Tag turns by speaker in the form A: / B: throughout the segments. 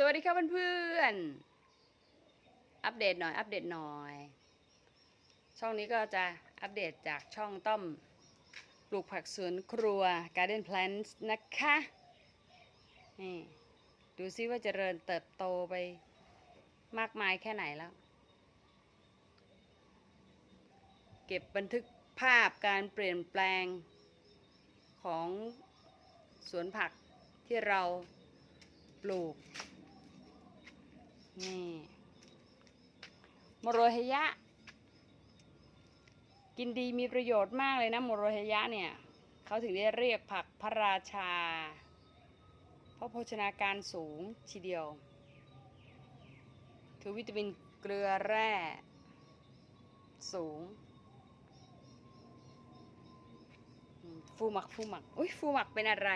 A: สวัสดีครับเพื่อนๆ อัปเดตหน่อย อัปเดตหน่อย ช่องนี้ก็จะอัปเดตจากช่องต้อมปลูกผักสวนครัว Garden Plants นะคะ นี่ ดูซิว่าจเจริญเติบโตไปมากมายแค่ไหนแล้ว เก็บบันทึกภาพการเปลี่ยนแปลงของสวนผักที่เราปลูก นี่โมโรเฮยะ กินดีมีประโยชน์มากเลยนะโมโรเฮยะเนี่ยเขาถึงได้เรียกผักพระราชา เพราะโภชนาการสูงทีเดียว คือวิตามินเกลือแร่ สูง ฟูหมักฟูหมักอุ้ยฟูหมักเป็นอะไร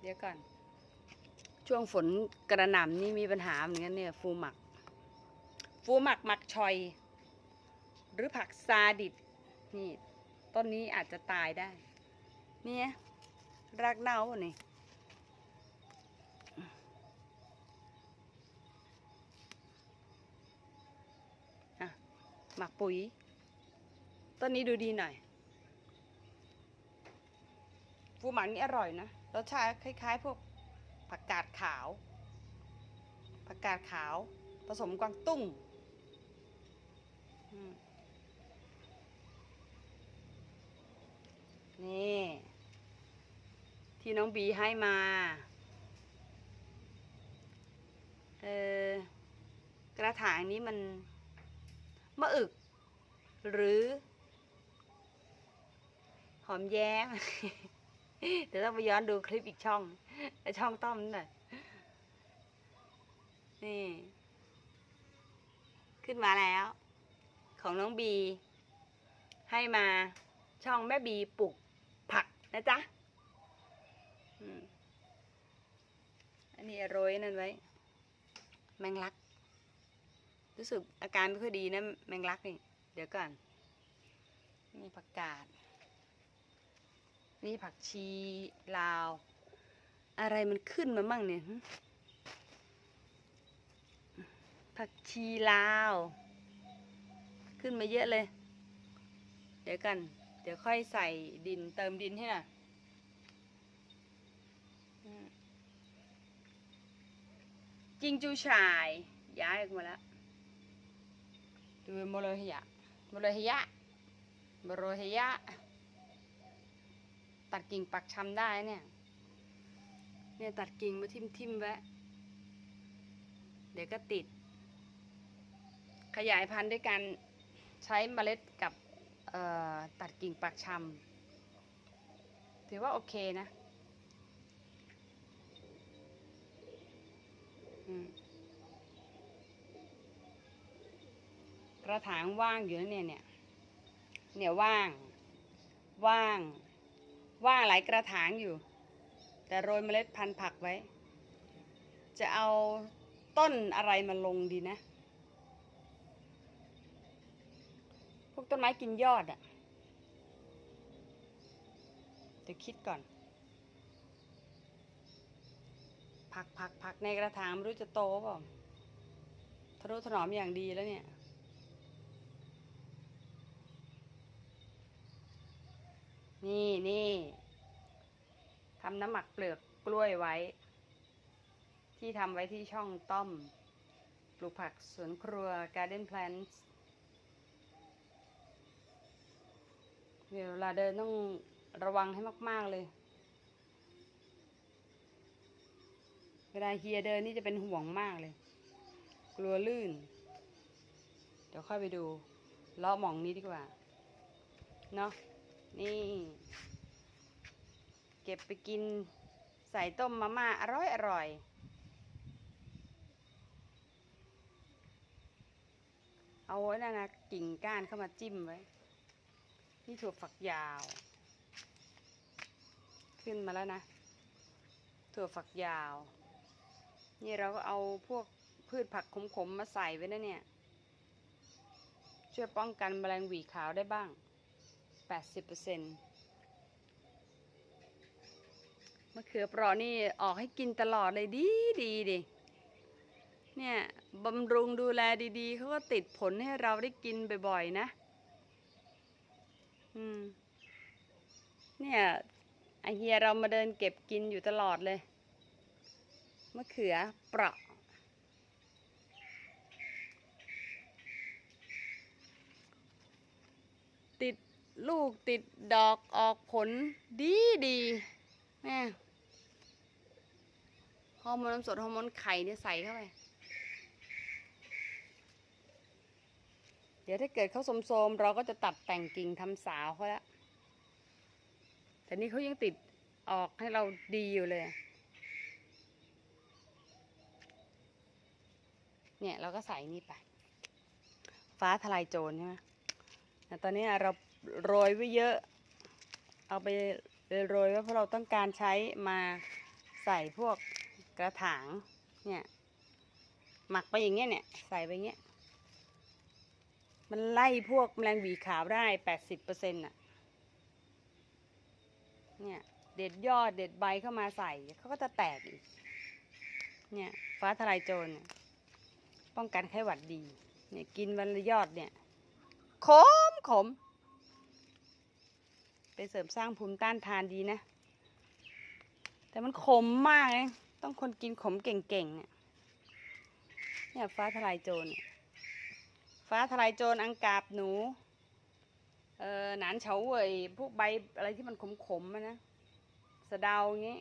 A: เดี๋ยวก่อน ช่วงฝนกระหน่ำนี่มีปัญหาเหมือนกันเนี่ยฟูหมัก ฟูหมักหมักชอย หรือผักซาดิบนี่ต้นนี้อาจจะตายได้ เนี่ยรากเน่าป่ะนี่อะหมักปุ๋ย ต้นนี้ดูดีหน่อยฟูหมักนี่อร่อยนะรสชาติคล้ายๆพวก ผักกาดขาว ผักกาดขาว ผสมกวางตุ้งนี่ ที่น้องบีให้มา เออกระถางนี้มันมะอึก หรือ หอมแย้ม เดี๋ยวต้องไปย้อนดูคลิปอีกช่อง ไอช่องต้อมนั่นน่ะนี่ ขึ้นมาแล้ว ของน้องบี ให้มาช่องแม่บีปลูกผักนะจ๊ะอันนี้โรยนั่นไว้ แมงลัก รู้สึกอาการไม่ค่อยดีนะ แมงลักนี่ เดี๋ยวก่อน นี่ผักกาด นี่ผักชีลาว อะไรมันขึ้นมามั่งเนี่ยผักชีลาว ขึ้นมาเยอะเลย เดี๋ยวกัน เดี๋ยวค่อยใส่ดินเติมดินให้น่อยอืมจิงจูชาย ย้ายออกมาแล้วดูโมโลหิยะโมโลหิยะโมโลหิยะ ตัดกิ่งปักชำได้เนี่ย เนี่ยตัดกิ่งมาทิ่มทิมๆไว้เดี๋ยวก็ติด ขยายพันธุ์ด้วยการใช้เมล็ดกับตัดกิ่งปักชำถือว่าโอเคนะกระถางว่างอยู่นะเนี่ยเนี่ยเนี่ยว่าง ว่าง ว่างหลายกระถางอยู่ แต่โรยเมล็ดพันธุ์ผักไว้ จะเอาต้นอะไรมาลงดีนะ พวกต้นไม้กินยอดอะเดี๋ยวคิดก่อน ผักผักผักในกระถางไม่รู้จะโตเปล่าทะนุถนอมอย่างดีแล้วเนี่ยนี่นี่ ทำน้ำหมักเปลือกกล้วยไว้ ที่ทำไว้ที่ช่องต้อม ปลูกผักสวนครัว Garden Plants เวลาเดินต้องระวังให้มาก ๆ เลย เวลาเฮียเดินนี่จะเป็นห่วงมากเลย กลัวลื่น เดี๋ยวค่อยไปดูเลาะหมองนี้ดีกว่า เนาะนี่ เก็บไปกินใส่ต้มมาม่าอร่อยอร่อยเอาไว้นะนะกิ่งก้านเข้ามาจิ้มไว้ นี่ถั่วฝักยาว ขึ้นมาแล้วนะ ถั่วฝักยาว นี่เราก็เอาพวกพืชผักขมๆมาใส่ไว้นะเนี่ย ช่วยป้องกันแมลงหวีขาวได้บ้าง 80% มะเขือเปราะนี่ออกให้กินตลอดเลยดีดีดิเนี่ยบำรุงดูแลดีๆเขาก็ติดผลให้เราได้กินบ่อยๆนะ อืม เนี่ยไอเฮียเรามาเดินเก็บกินอยู่ตลอดเลยมะเขือเปราะติดลูกติดดอกออกผลดีดีแม่ ฮอร์โมนน้ำสดฮอร์โมนไข่เนี่ยใส่เข้าไป เดี๋ยวถ้าเกิดเขาโสมๆเราก็จะตัดแต่งกิ่งทำสาวเขาแล้ว แต่นี่เขายังติดออกให้เราดีอยู่เลย เนี่ยเราก็ใส่นี่ไป ฟ้าทลายโจรใช่ไหมแต่ตอนนี้เราโรยไว้เยอะ เอาไปโรยไว้เพราะเราต้องการใช้มาใส่พวก กระถาง เนี่ย หมักไปอย่างเงี้ยเนี่ย ใส่ไปเงี้ย มันไล่พวกแมลงหวีขาวได้แปดสิบเปอร์เซ็นต์่ะ เนี่ย เด็ดยอดเด็ดใบเข้ามาใส่เขาก็จะแตกอีก เนี่ย ฟ้าทลายโจรป้องกันไข้หวัดดี เนี่ยกินวันละยอดเนี่ย ขมขมไปเสริมสร้างภูมิต้านทานดีนะ แต่มันขมมากเลย ต้องคนกินขมเก่งๆเนี่ยเนี่ยฟ้าทลายโจรฟ้าทลายโจรอังกาบหนู เออหนานเฉาเว่ยพวกใบอะไรที่มันขมๆนะสะเดาอย่างงี้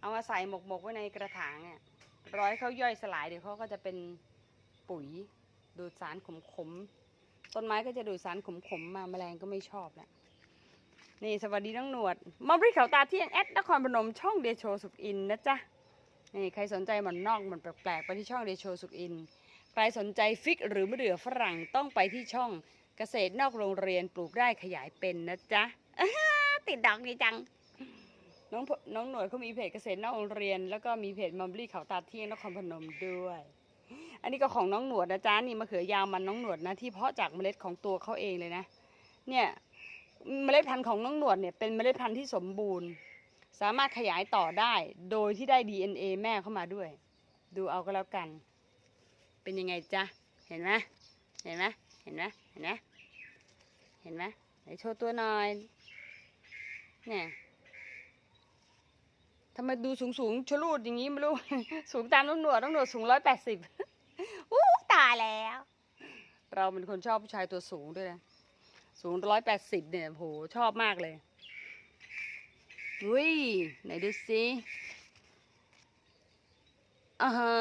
A: เอามาใส่หมกๆไว้ในกระถางเนี่ยร้อยเขาย่อยสลายเดี๋ยวเขาก็จะเป็นปุ๋ยดูดสารขมๆต้นไม้ก็จะดูดสารขมๆมาแมลงก็ไม่ชอบแล้วนี่สวัสดีน้องหนวด มอมริเขาตาเที่ยงแอดนครพนมช่องเดโชสุขอินนะจ๊ะ นี่ใครสนใจหมอนนอกหมันแปลกๆไปที่ช่องเดโชสุขอิน ใครสนใจฟิกหรือมะเดื่อฝรั่งต้องไปที่ช่องเกษตรนอกโรงเรียนปลูกได้ขยายเป็นนะจ๊ะติดดอกดีจัง น้องน้องหนวดเขามีเพจเกษตรนอกโรงเรียน แล้วก็มีเพจมัมบลี่เขาตาเที่ยงนครพนมด้วย อันนี้ก็ของน้องหนวดนะจ๊ะนี่มะเขือยาวมันน้องหนวดนะที่เพาะจากเมล็ดของตัวเขาเองเลยนะ เนี่ยเมล็ดพันธุ์ของน้องหนวดเนี่ยเป็นเมล็ดพันธุ์ที่สมบูรณ์ สามารถขยายต่อได้โดยที่ได้ DNA แม่เข้ามาด้วย ดูเอาก็แล้วกัน เป็นยังไงจ๊ะ เห็นไหมเห็นไหมเห็นไหมเห็นไหมเห็นไหมไหนโชว์ตัวหน่อย เนี่ยทำไมดูสูงสูงๆชลูดอย่างนี้ไม่รู้ สูงตามน้องหนวดน้องหนวดสูงร้อยแปดสิบอู้ตายแล้ว เราเป็นคนชอบผู้ชายตัวสูงด้วยนะ สูงร้อยแปดสิบเนี่ยโหชอบมากเลย อุ้ยไหนดูสิอ่าฮะ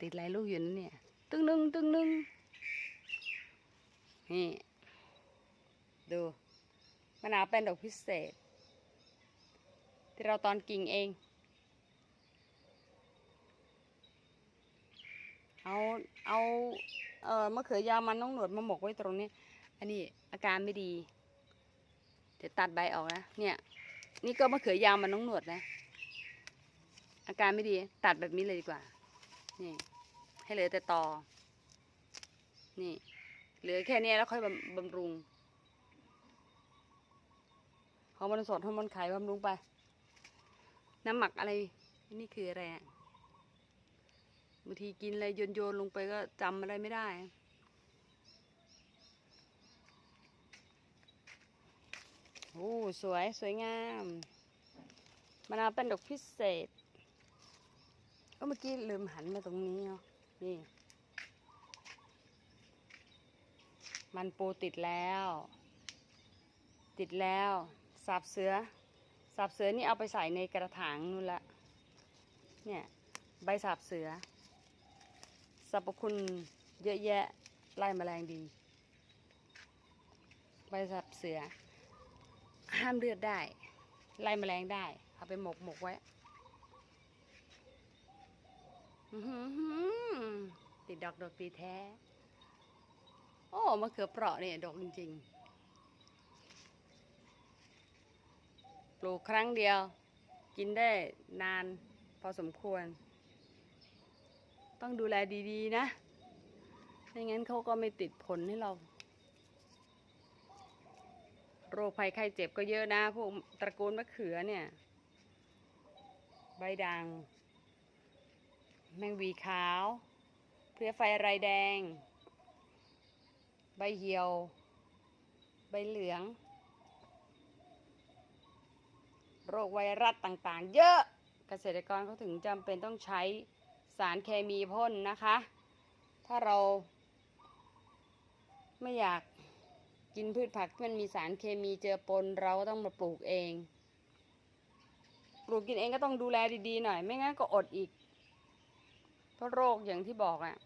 A: ติดหลายลูกอยู่นะเนี่ย ตึ้งนึงตึ้งนึงนี่ดูมะนาวเป็นดอกพิเศษ ที่เราตอนกิ่งเอง เอาเอาเอ่อมะเขือยาวมันน้องหนวดมาหมกไว้ตรงนี้ อันนี้อาการไม่ดี เดี๋ยวตัดใบออกนะ เนี่ย นี่ก็มะเขือยาวมันน้องหนวดนะ อาการไม่ดี ตัดแบบนี้เลยดีกว่า นี่ ให้เหลือแต่ตอ นี่ เหลือแค่นี้แล้วค่อยบำบำรุงฮอร์โมนสดฮอร์โมนไข่บำรุงไป น้ำหมักอะไร นี่คืออะไรอะบางทีกินอะไรโยนโยนๆลงไปก็จำอะไรไม่ได้ โอ้สวยสวยงามมะนาวเป็นดอกพิเศษเอ้าเมื่อกี้ลืมหันมาตรงนี้เนาะนี่ มันปูติดแล้ว ติดแล้วสับเสือสับเสือนี่เอาไปใส่ในกระถางนู่นละเนี่ย ใบสับเสือสรรพคุณเยอะแยะไล่แมลงดี ใบสับเสือ ห้ามเลือดได้ ไล่แมลงได้ เอาไปหมกหมกไว้ติดดอกดอกตีแท้ โอ้มะเขือเปราะเนี่ยดอกจริงๆ ปลูกครั้งเดียว กินได้นานพอสมควร ต้องดูแลดีๆนะไม่งั้นเขาก็ไม่ติดผลให้เรา โรคภัยไข้เจ็บก็เยอะนะ พวกตระกูลมะเขือเนี่ย ใบด่าง แมงวีขาว เพลี้ยไฟไรแดง ใบเหี่ยว ใบเหลือง โรคไวรัสต่างๆ เยอะเกษตรกรเขาถึงจำเป็นต้องใช้สารเคมีพ่นนะคะ ถ้าเราไม่อยาก กินพืชผักที่มันมีสารเคมีเจือปนเราก็ต้องมาปลูกเอง ปลูกกินเองก็ต้องดูแลดีๆหน่อย ไม่งั้นก็อดอีก เพราะโรคอย่างที่บอกอะ่ะ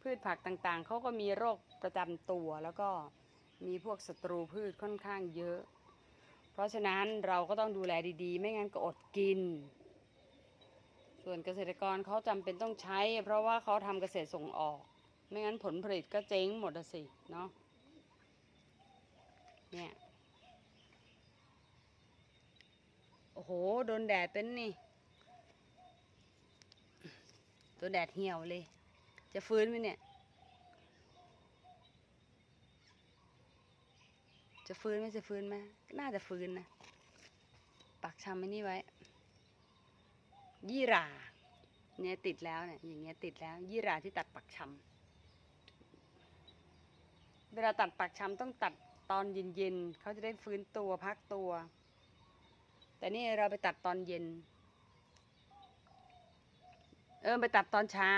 A: พืชผักต่างๆเขาก็มีโรคประจำตัวแล้วก็มีพวกศัตรูพืชค่อนข้างเยอะ เพราะฉะนั้นเราก็ต้องดูแลดีๆ ไม่งั้นก็อดกิน ส่วนเกษตรกรเขาจำเป็นต้องใช้ เพราะว่าเขาทำเกษตรส่งออก ไม่งั้นผลผลิตก็เจ๊งหมดสิเนาะ เนี่ย โอ้โห โดนแดดเป็นนี่ตัวแดดเหี่ยวเลย จะฟื้นไหมเนี่ย จะฟื้นไหมจะฟื้นไหมน่าจะฟื้นนะ ปักชำไอ้นี่ไว้ ยี่ราเนี่ยติดแล้วเนี่ย อย่างเงี้ยติดแล้ว ยี่ราที่ตัดปักชำเวลาตัดปักชำต้องตัด ตอนเย็นๆเขาจะได้ฟื้นตัวพักตัว แต่นี่เราไปตัดตอนเย็น เออไปตัดตอนเช้า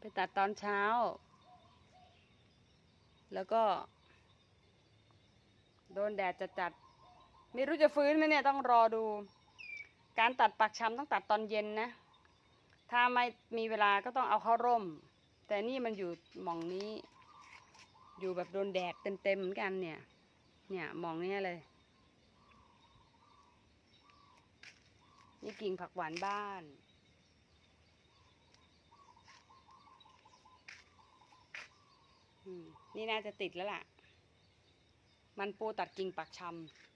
A: ไปตัดตอนเช้า แล้วก็ โดนแดดจะจัดๆไม่รู้จะฟื้นไหมเนี่ยต้องรอดู การตัดปักชำต้องตัดตอนเย็นนะ ถ้าไม่มีเวลาก็ต้องเอาเข้าร่ม แต่นี่มันอยู่หม่องนี้ อยู่แบบโดนแดดเต็มๆเหมือนกันเนี่ย เนี่ยมองเนี้ยเลย นี่กิ่งผักหวานบ้านนี่น่าจะติดแล้วล่ะ มันปูตัดกิ่งปักช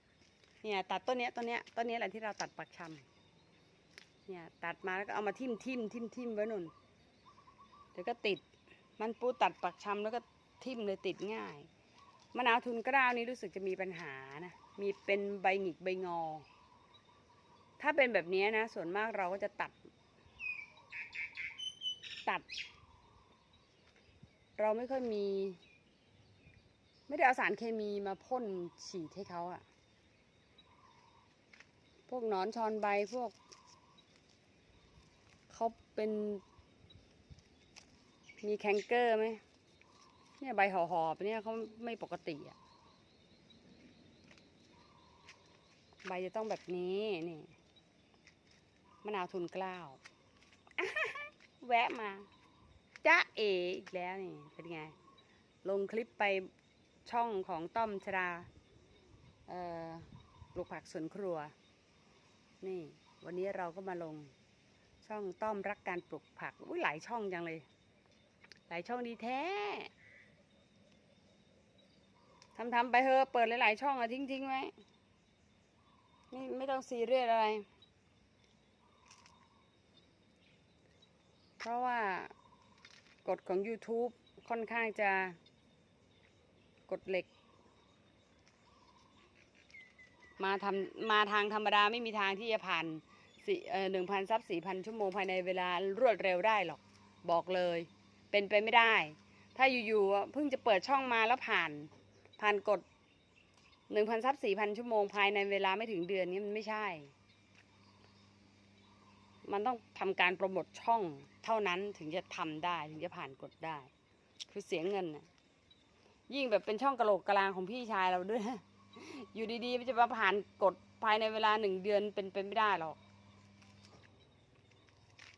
A: ำเนี่ย ตัดต้นเนี้ยต้นเนี้ยต้นเนี้ยแหละที่เราตัดปักชำเนี่ย ตัดมาแล้วก็เอามาทิ่มทิ่มทิ่มทิ่มไว้นุ่นเดี๋ยวก็ติด มันปูตัดปักชำแล้วก็ ทิ่มเลยติดง่ายมะนาวทุนกล้าวนี้รู้สึกจะมีปัญหานะ มีเป็นใบหงิกใบงอ ถ้าเป็นแบบนี้นะ ส่วนมากเราก็จะตัด ตัด เราไม่ค่อยมี ไม่ได้เอาสารเคมีมาพ่นฉีดให้เขาอะพวกนอนชอนใบพวกเขาเป็น มีแคนเกอร์ไหม เนี่ยใบห่อๆไปเนี่ยเขาไม่ปกติอะใบจะต้องแบบนี้นี่มะนาวทุนกล้าว แวะมาจ้าเออีกแล้วนี่เป็นไง ลงคลิปไปช่องของต้อมชดาเอ่อปลูกผักสวนครัว นี่ วันนี้เราก็มาลงช่องต้อมรักการปลูกผักอุ้ยหลายช่องจังเลย หลายช่องดีแท้ ทำทำไปเถอะเปิดหลาย ๆ ช่องอะทิ้งทิ้งไว้ไม่ไม่ต้องซีเรียสอะไร เพราะว่ากฎของ YouTube ค่อนข้างจะกฎเหล็ก มาทำมาทางธรรมดาไม่มีทางที่จะผ่านสี่เอ่อหนึ่งพันซับสี่พันชั่วโมงภายในเวลารวดเร็วได้หรอก บอกเลย เป็นไปไม่ได้ ถ้าอยู่ๆเพิ่งจะเปิดช่องมาแล้วผ่าน ผ่านกฎหนึ่งพันซับสี่พันชั่วโมงภายในเวลาไม่ถึงเดือนนี้มันไม่ใช่ มันต้องทำการโปรโมทช่องเท่านั้นถึงจะทำได้ถึงจะผ่านกฎได้ คือเสียเงินน่ะยิ่งแบบเป็นช่องกระโหลกกลางของพี่ชายเราด้วย อยู่ดีๆมันจะมาผ่านกฎภายในเวลาหนึ่งเดือนเป็นไปไม่ได้หรอก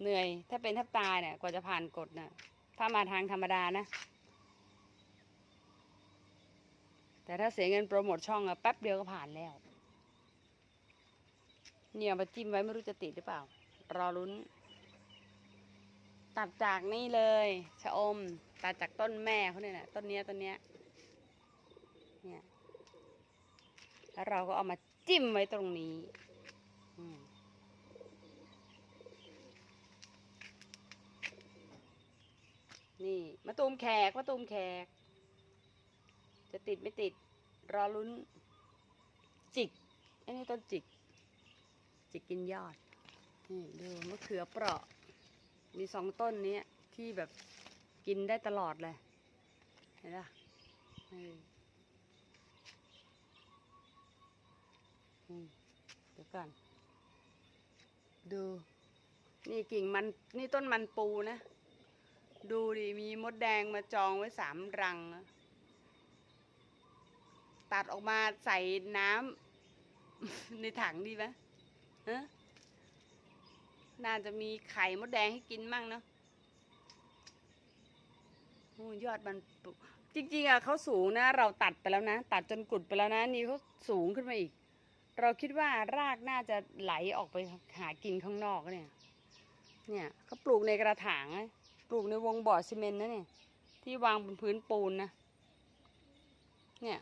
A: เหนื่อยถ้าเป็นแทบตายเนี่ยกว่าจะผ่านกฎน่ะถ้ามาทางธรรมดานะ แต่ถ้าเสียเงินโปรโมทช่องอะแป๊บเดียวก็ผ่านแล้ว เนี่ยมาจิ้มไว้ไม่รู้จะติดหรือเปล่า รอลุ้น ตัดจากนี่เลยชะอม ตัดจากต้นแม่เขาเนี่ยนะต้นเนี้ยต้นเนี้ยเนี่ยแล้วเราก็เอามาจิ้มไว้ตรงนี้นี่มะตูมแขกมะตูมแขก จะติดไม่ติด รอลุ้น จิก อันนี้ต้นจิก จิกกินยอด นี่ดูมะเขือเปราะ มีสองต้นนี้ที่แบบกินได้ตลอดเลย เห็นปะเอออืมเดี๋ยวก่อน ดู นี่กิ่งมัน นี่ต้นมันปูนะ ดูดิ มีมดแดงมาจองไว้สามรังนะ ตัดออกมาใส่น้ำในถังดีไหมฮะน่าจะมีไข่มดแดงให้กินมั่งเนาะโอ้ยอดมันจริงๆอะเขาสูงนะ เราตัดไปแล้วนะ ตัดจนกุดไปแล้วนะ นี่เขาสูงขึ้นมาอีก เราคิดว่ารากน่าจะไหลออกไปหากินข้างนอกเนี่ย เนี่ยเขาปลูกในกระถางปลูกในวงบ่อซีเมนต์นะเนี่ย ที่วางบนพื้นปูนนะ เนี่ย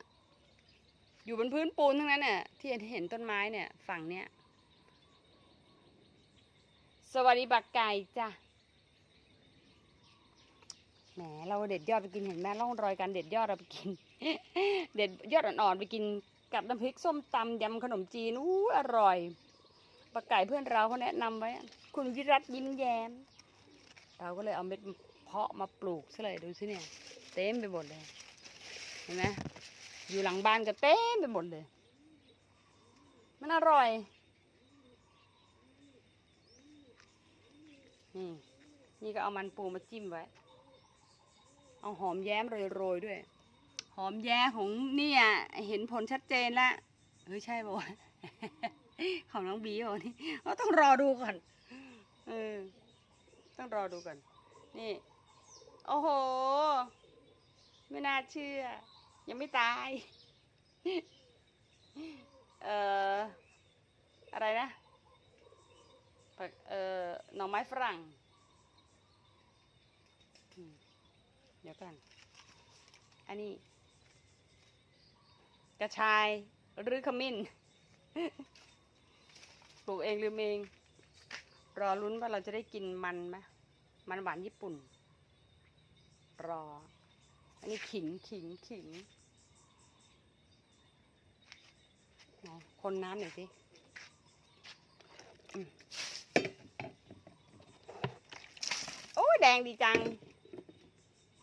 A: อยู่บนพื้นปูนทั้งนั้นเนี่ยที่เห็นต้นไม้เนี่ย ฝั่งเนี้ย สวัสดีบักไก่จ้ะแหมเราเด็ดยอดไปกินเห็นไหมร่องรอยการเด็ดยอดเราไปกิน เด็ดยอดอ่อนๆไปกินกับน้ำพริกส้มตำยำขนมจีนอู้อร่อยบักไก่เพื่อนเราเขาแนะนำไว้ คุณวิรัตยิ้มแย้ม เราก็เลยเอาเม็ดเพาะมาปลูกซะเลยดูสิเนี่ย เต็มไปหมดเลย เห็นไหม อยู่หลังบ้านก็เต็มไปหมดเลย มันอร่อย นี่นี่ก็เอามันปูมาจิ้มไว้ เอาหอมแย้มโรยๆด้วย หอมแย้ของเนี่ยเห็นผลชัดเจนล้วเฮ้ยใช่ป่าวของน้องบีบอนี่เราต้องรอดูก่อน เออ ต้องรอดูก่อน นี่ โอ้โห ไม่น่าเชื่อ ยังไม่ตาย เอ่อ อะไรนะผักเอ่อ หน่อไม้ฝรั่ง เดี๋ยวกัน อันนี้ กระชายหรือขมิ้น ปลูกเองหรือเอง รอลุ้นว่าเราจะได้กินมันไหมมันหวานญี่ปุ่น รอ อันนี้ขิง ขิง ขิงไหน คนน้ำหน่อยสิโอ้ยแดงดีจัง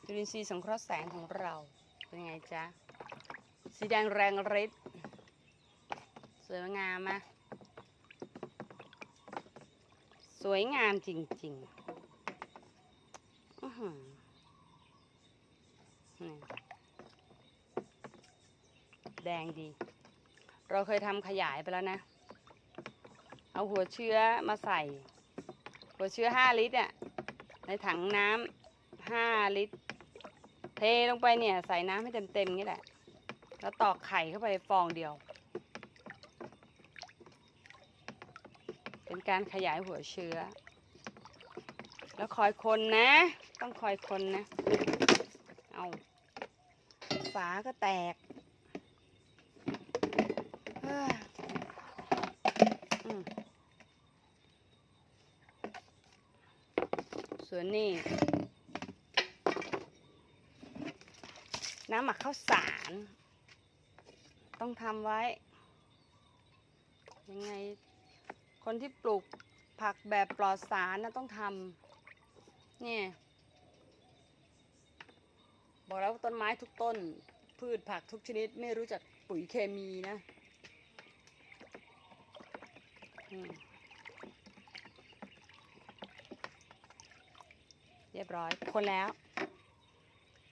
A: จุลินทรีย์สังเคราะห์แสงของเรา เป็นไงจ๊ะ สีแดงแรงฤทธิ์สวยงามไหมสวยงามจริงๆอือหือแดงดี เราเคยทำขยายไปแล้วนะ เอาหัวเชื้อมาใส่ หัวเชื้อห้าลิตรอะในถังน้ำห้าลิตร เทลงไปเนี่ยใส่น้ำให้เต็มๆงี้แหละ แล้วตอกไข่เข้าไปฟองเดียว เป็นการขยายหัวเชื้อ แล้วคอยคนนะ ต้องคอยคนนะ เอาฝาก็แตกเฮ้ยอืม ส่วนนี้ น้ำหมักข้าวสาร ต้องทำไว้ ยังไง คนที่ปลูกผักแบบปลอดสารนะต้องทำเนี่ยบอกแล้วต้นไม้ทุกต้น พืชผักทุกชนิดไม่รู้จักปุ๋ยเคมีนะ อืม เรียบร้อย คนแล้ว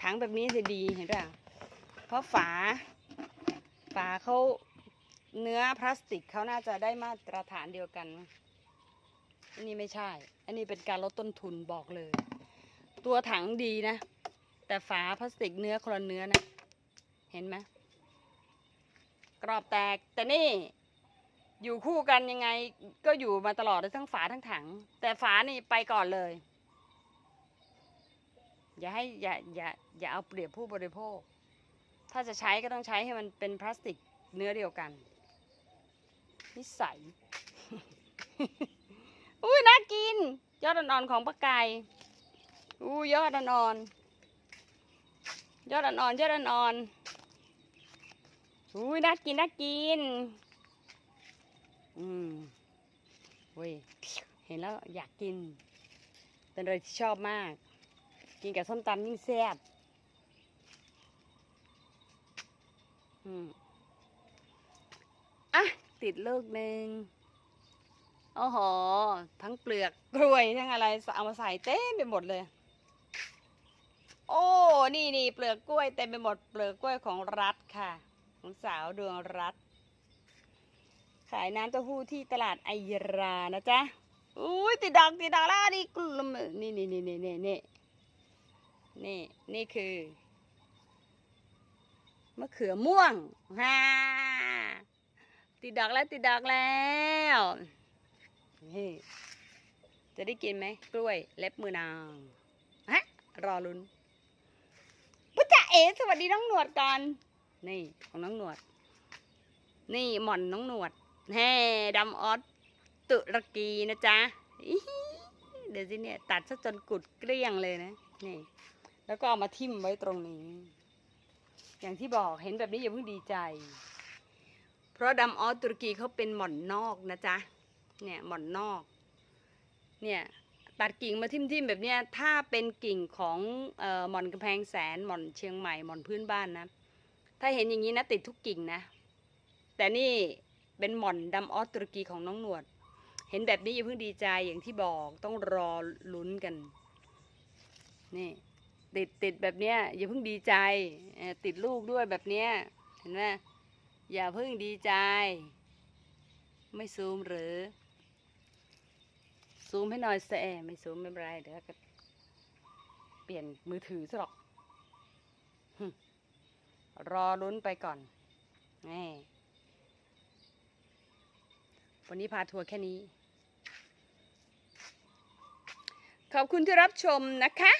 A: ถังแบบนี้จะดีเห็นป่ะเพราะฝา ฝาเขาเนื้อพลาสติกเขาน่าจะได้มาตรฐานเดียวกัน อันนี้ไม่ใช่ อันนี้เป็นการลดต้นทุนบอกเลย ตัวถังดีนะ แต่ฝาพลาสติกเนื้อคนละเนื้อนะ เห็นไหมกรอบแตก แต่นี่อยู่คู่กันยังไงก็อยู่มาตลอดเลยทั้งฝาทั้งถัง แต่ฝานี่ไปก่อนเลย อย่าให้อย่าอย่าอย่าเอาเปรียบผู้บริโภค ถ้าจะใช้ก็ต้องใช้ให้มันเป็นพลาสติกเนื้อเดียวกัน นิสัย อุ้ยน่ากิน ยอดอ่อนๆของปลาไก่อู้ยอดอ่อนๆยอดอ่อนๆยอดอ่อนอุ้ยน่ากินน่ากิน อืมเว้ยเห็นแล้วอยากกิน เป็นอะไรที่ชอบมาก กินกับส้มตำยิ่งแซ่บอืมอะ ติดลูกหนึ่งโอ้โห ทั้งเปลือกกล้วยทั้งอะไร เอามาใส่เต็มไปหมดเลย โอ้ นี่นี่เปลือกกล้วยเต็มไปหมด เปลือกกล้วยของรัฐค่ะ ของสาวดวงรัฐ ขายน้ำเต้าหู้ที่ตลาดไอรานะจ๊ะ อุ้ยติดดอกติดดอกแล้วนี่กลุ่มนี่นี่นี่นี่นี่ นี่นี่คือมะเขือม่วงฮ่าติดดอกแล้วติดดอกแล้วนี่จะได้กินไหมกล้วยเล็บมือนางฮะรอลุ้นพุทธเอ๋สวัสดีน้องหนวดก่อนนี่ของน้องหนวด นี่หม่อนน้องหนวดแฮ่ดำออสตุรกีนะจ๊ะเดี๋ยวสิเนี่ยตัดซะจนกุดเกลี้ยงเลยนะนี่ แล้วก็เอามาทิ่มไว้ตรงนี้ อย่างที่บอกเห็นแบบนี้อย่าเพิ่งดีใจ เพราะดำออสตุรกีเขาเป็นหม่อนนอกนะจ๊ะ เนี่ยหม่อนนอก เนี่ยตัดกิ่งมาทิ่มๆแบบเนี้ยถ้าเป็นกิ่งของออหม่อนกำแพงแสนหม่อนเชียงใหม่หม่อนพื้นบ้านนะ ถ้าเห็นอย่างนี้นะติดทุกกิ่งนะ แต่นี่เป็นหม่อนดำออสตุรกีของน้องหนวด เห็นแบบนี้อย่าเพิ่งดีใจอย่างที่บอกต้องรอลุ้นกัน นี่ ติดติดแบบเนี้ยอย่าเพิ่งดีใจติดลูกด้วยแบบเนี้ยเห็นไหมอย่าเพิ่งดีใจ ไม่ซูมหรือ ซูมให้หน่อยแสไม่ซูมไม่เป็นไรเดี๋ยวก็เปลี่ยนมือถือซะหรอกรอลุ้นไปก่อนนี่วันนี้พาทัวร์แค่นี้ ขอบคุณที่รับชมนะคะ